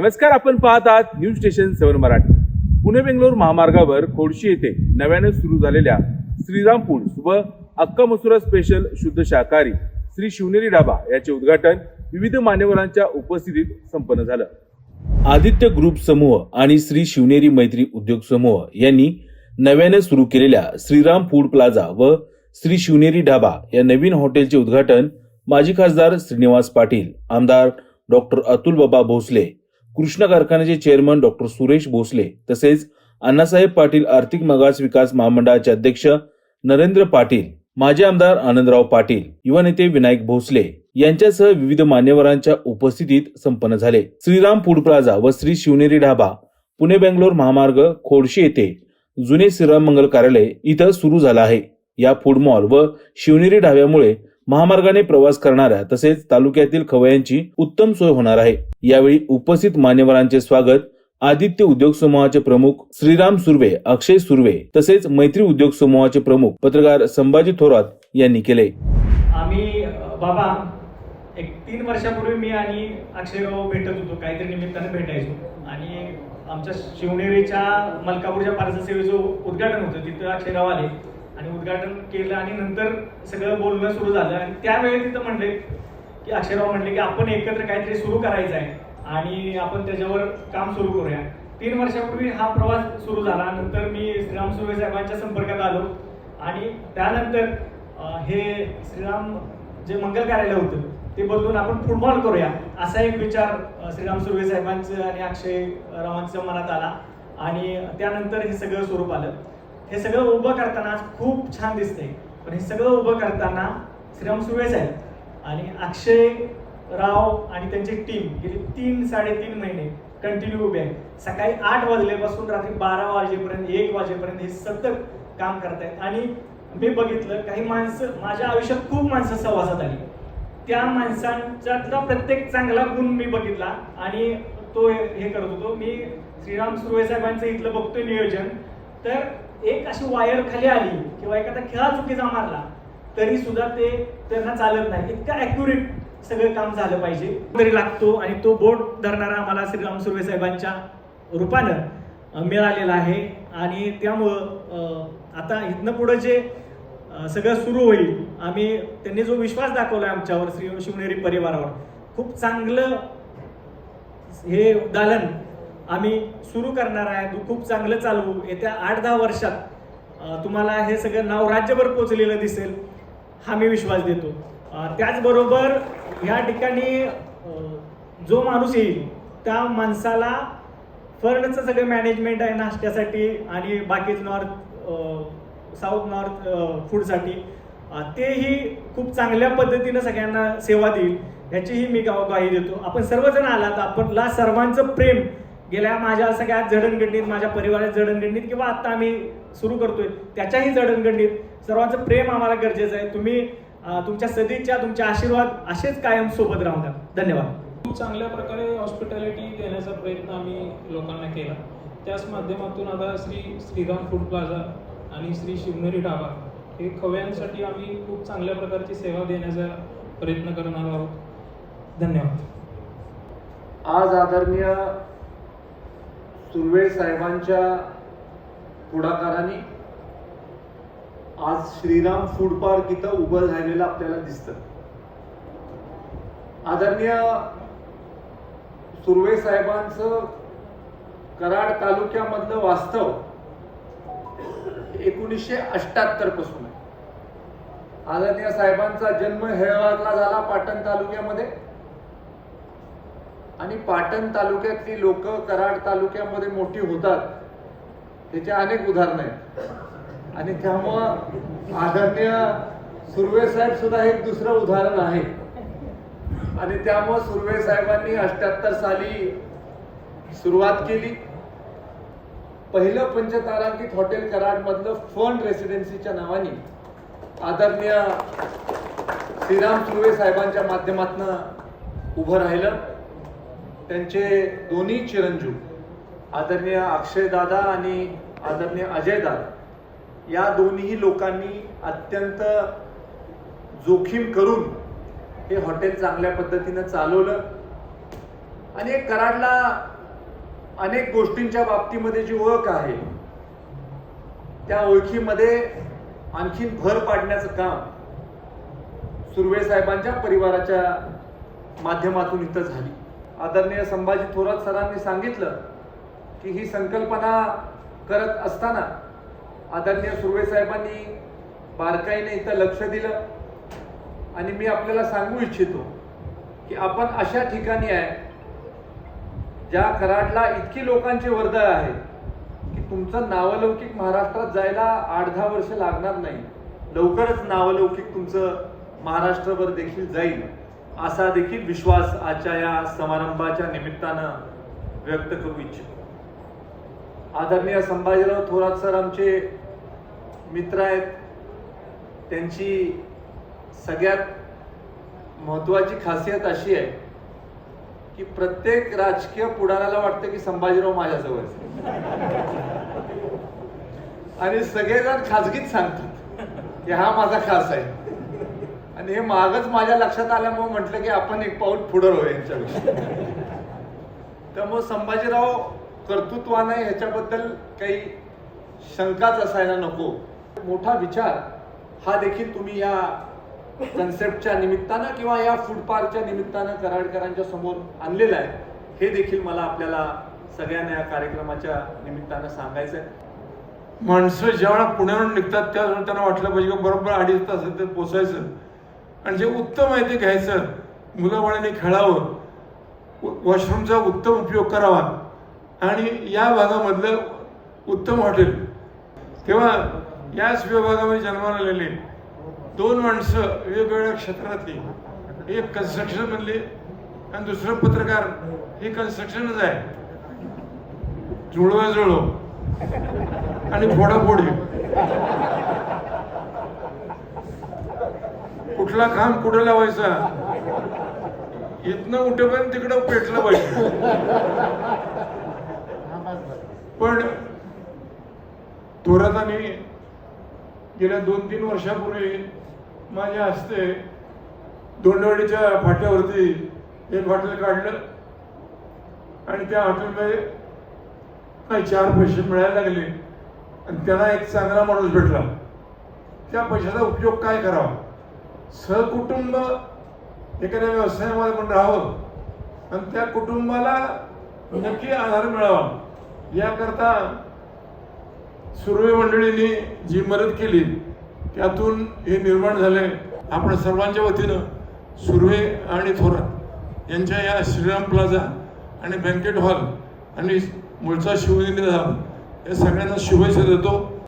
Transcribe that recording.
नमस्कार आपण पाहत आहात news station seven Marathi. Pune Bangalore महामार्गावर खोडशी येथे नव्याने सुरू झालेल्या श्रीराम व अक्का मसुरा स्पेशल शुद्ध शाकाहारी श्री शिवनेरी डाबा याचे उद्घाटन विविध मान्यवरांच्या उपस्थितीत संपन्न झालं. आदित्य ग्रुप समूह आणि श्री शिवनेरी मैत्री उद्योग समूह यांनी नव्याने सुरू केलेल्या श्रीराम फूड प्लाझा व श्री शिवनेरी ढाबा या नवीन हॉटेलचे उद्घाटन माजी खासदार श्रीनिवास पाटील आमदार डॉक्टर अतुल बाबा भोसले कृष्णा कारखान्याचे चेअरमन डॉक्टर सुरेश भोसले तसेच अण्णासाहेब पाटील आर्थिक मागास विकास महामंडळाचे अध्यक्ष नरेंद्र पाटील माजी आमदार आनंदराव पाटील युवा नेते विनायक भोसले यांच्यासह विविध मान्यवरांच्या उपस्थितीत संपन्न झाले. श्रीराम फूड प्लाझा व श्री शिवनेरी ढाबा पुणे बेंगलोर महामार्ग खोडशी येथे जुने श्रीराम मंगल कार्यालय इथं सुरू झालं आहे. या फूड मॉल व शिवनेरी ढाब्यामुळे महामार्गाने प्रवास करणाऱ्या तसेच तालुक्यातील खवयांची उत्तम सोय होणार आहे. यावेळी उपस्थित मान्यवरांचे स्वागत आदित्य उद्योग समूहाचे प्रमुख श्रीराम सुर्वे अक्षय सुर्वे तसेच मैत्री उद्योग समूहाचे प्रमुख पत्रकार संभाजी थोरात यांनी केले. आम्ही बाबा एक तीन वर्षापूर्वी मी आणि अक्षयराव भेटत होतो. काहीतरी निमित्ताने भेटायचो. आणि आमच्या शिवनेरीच्या मलकापूरच्या पार्सल सेवेचं उद्घाटन होतं. तिथं अक्षयराव आले. आणि उद्घाटन केलं आणि नंतर सगळं बोलणं सुरू झालं. आणि त्यावेळी तिथं म्हणले की अक्षयराव म्हणले की आपण एकत्र काहीतरी सुरू करायचं आहे आणि आपण त्याच्यावर काम सुरू करूया. तीन वर्षापूर्वी हा प्रवास सुरू झाला. नंतर मी श्रीराम सुर्वे साहेबांच्या संपर्कात आलो. आणि त्यानंतर हे श्रीराम जे मंगल कार्यालय होतं ते बदलून आपण फुटबॉल करूया असा एक विचार श्रीराम सुर्वे साहेबांचं आणि अक्षय रावांचं मनात आला. आणि त्यानंतर हे सगळं स्वरूप आलं. हे सगळं उभं करताना आज खूप छान दिसतंय. पण हे सगळं उभं करताना श्रीराम सुर्वे साहेब आणि अक्षय राव आणि त्यांची टीम गेली तीन साडेतीन महिने कंटिन्यू उभे आहे सकाळी आठ वाजल्यापासून रात्री बारा वाजेपर्यंत एक वाजेपर्यंत हे सतत काम करतायत. आणि मी बघितलं काही माणसं माझ्या आयुष्यात खूप माणसं सहवासात आली. त्या माणसांच्यातला प्रत्येक चांगला गुण मी बघितला आणि तो हे करत होतो. मी श्रीराम सुरवे साहेबांचं इथलं बघतोय नियोजन. तर एक अशी वायर खाली आली किंवा एखादा खेळा चुकीचा मारला तरी सुद्धा ते त्यांना चालत नाही. इतकं ॲक्युरेट सगळं काम झालं पाहिजे. तरी लागतो आणि तो बोट धरणारा आम्हाला श्रीराम सुर्वे साहेबांच्या रूपानं मिळालेला आहे. आणि त्यामुळं आता इथनं पुढं जे सगळं सुरू होईल आम्ही त्यांनी जो विश्वास दाखवला आमच्यावर श्री शिवनेरी परिवारावर खूप चांगलं हे दालन आम्ही सुरू करणार आहे. खूप चांगलं चालवू. येत्या आठ दहा वर्षात तुम्हाला हे सगळं नाव राज्यभर पोचलेलं दिसेल हा मी विश्वास देतो. त्याचबरोबर ह्या ठिकाणी जो माणूस येईल त्या माणसाला फर्नचं सगळं मॅनेजमेंट आहे नाश्त्यासाठी आणि बाकीच नॉर्थ साऊथ नॉर्थ फूडसाठी तेही खूप चांगल्या पद्धतीनं सगळ्यांना सेवा देईल. ह्याचीही मी गाव ग्वाही देतो. आपण सर्वजण आलात. आपणला सर्वांचं प्रेम गेल्या माझ्या सगळ्या जडणघडणीत माझ्या परिवारात जडणघडणीत किंवा आता आम्ही सुरू करतोय त्याच्याही जडणघडणीत सर्वांचं प्रेम आम्हाला गरजेचं आहे. तुम्ही तुमच्या सदिच्छा तुमचे आशीर्वाद असेच कायम सोबत राहू द्या. धन्यवाद. खूप चांगल्या प्रकारे हॉस्पिटॅलिटी देण्याचा प्रयत्न आम्ही लोकांना केला. त्याच माध्यमातून आता श्री श्रीराम फूड प्लाझा आणि श्री शिवनेरी ढाबा हे खवयांसाठी आम्ही खूप चांगल्या प्रकारची सेवा देण्याचा प्रयत्न करणार आहोत. धन्यवाद. आज आदरणीय सुर्वे साहेबांच्या पुढाकाराने आज श्रीराम फूड पार्क इथं उभं राहिलेलं आपल्याला दिसतं. आदरणीय सुर्वे साहेबांचं कराड तालुक्यामधलं वास्तव एकोणीसशे अष्ट्याहत्तरपासून आहे. आदरणीय साहेबांचा जन्म हेळवाडला झाला पाटण तालुक्यामध्ये. आणि पाटण तालुक्यातली लोक कराड तालुक्यामध्ये मोठी होतात. त्याचे अनेक उदाहरणं आहेत. आणि त्यामुळं आदरणीय सुर्वे साहेब सुद्धा एक दुसरं उदाहरण आहे. आणि त्यामुळं सुर्वे साहेबांनी अठ्याहत्तर साली सुरुवात केली. पहिलं पंचतारांकित हॉटेल कराडमधलं फंड रेसिडेन्सीच्या नावाने आदरणीय श्रीराम सुर्वे साहेबांच्या माध्यमातून उभं राहिलं. त्यांचे दोन्ही चिरंजीव आदरणीय अक्षय दादा आणि आदरणीय अजयदादा या दोन्ही लोकांनी अत्यंत जोखीम करून हे हॉटेल चांगल्या पद्धतीनं चालवलं. आणि कराडला अनेक गोष्टींच्या बाबतीमध्ये जी ओळख आहे त्या ओळखीमध्ये आणखीन भर पाडण्याचं काम सुर्वे साहेबांच्या परिवाराच्या माध्यमातून इथं झाली. आदरणीय संभाजी थोरात सरांनी सांगितलं की ही संकल्पना करत असताना आदरणीय सुर्वे साहेबांनी बारकाईने इथं लक्ष दिलं. आणि मी आपल्याला सांगू इच्छितो की आपण अशा ठिकाणी आहे ज्या कराडला इतकी लोकांची वर्दळ आहे की तुमचं नावलौकिक महाराष्ट्रात जायला आठ दहा वर्ष लागणार नाही. लवकरच नावलौकिक तुमचं महाराष्ट्रभर देखील जाईल. असा देखील विश्वास आजच्या या समारंभाच्या निमित्तानं व्यक्त करू इच्छितो. आदरणीय संभाजीराव थोरात सर आमचे मित्र आहेत. त्यांची सगळ्यात महत्त्वाची खासियत अशी आहे की प्रत्येक राजकीय पुढाऱ्याला वाटतं की संभाजीराव माझ्याजवळ आणि सगळेजण खाजगीत सांगतात की हा माझा खास आहे. आणि हे मागच माझ्या लक्षात आल्यामुळे म्हटलं की आपण एक पाऊल पुढं राहू यांच्याविषयी त्यामुळे संभाजीराव कर्तृत्वाने ह्याच्याबद्दल काही शंकाच असायला नको. मोठा विचार हा देखील तुम्ही या कन्सेप्टच्या निमित्तानं किंवा या फूड पार्कच्या निमित्तानं कराडकरांच्या समोर आणलेलं आहे. हे देखील मला आपल्याला सगळ्यांना या कार्यक्रमाच्या निमित्तानं सांगायचं आहे. माणसं ज्यावेळेला पुण्यावरून निघतात त्यावेळेला त्यांना वाटलं पाहिजे की बरोबर अडीच तास पोचायचं. आणि जे उत्तम आहे ते घ्यायचं. मुलाबाळांनी खेळावं. व- वॉशरूमचा उत्तम उपयोग करावा. आणि या भागामधलं उत्तम हॉटेल. तेव्हा याच विभागामध्ये जन्माला आलेले दोन माणसं वेगवेगळ्या क्षेत्रातली. एक कन्स्ट्रक्शन मधली आणि दुसरं पत्रकार. हे कन्स्ट्रक्शनच आहे. जुळवा जुळव आणि फोडाफोडी. कुठला खांब कुठं लावायचा? इथनं उठेपर्यंत तिकडं पेटलं पाहिजे. पण थोरातांनी गेल्या दोन तीन वर्षापूर्वी माझ्या हस्ते दोंडवाडीच्या फाट्यावरती एक हॉटेल काढलं आणि त्या हॉटेलमध्ये काही चार पैसे मिळायला लागले. आणि त्याला एक चांगला माणूस भेटला. त्या पैशाचा उपयोग काय करावा? सहकुटुंब एखाद्या व्यवसायामध्ये पण राहावं आणि त्या कुटुंबाला नक्की आधार मिळावा. याकरता सुर्वे मंडळींनी जी मदत केली त्यातून हे निर्माण झाले. आपण सर्वांच्या वतीनं सुर्वे आणि थोरात यांच्या या श्रीराम प्लाझा आणि बँकेट हॉल आणि मुळचा शिवनेरी धाम या सगळ्यांना शुभेच्छा देतो.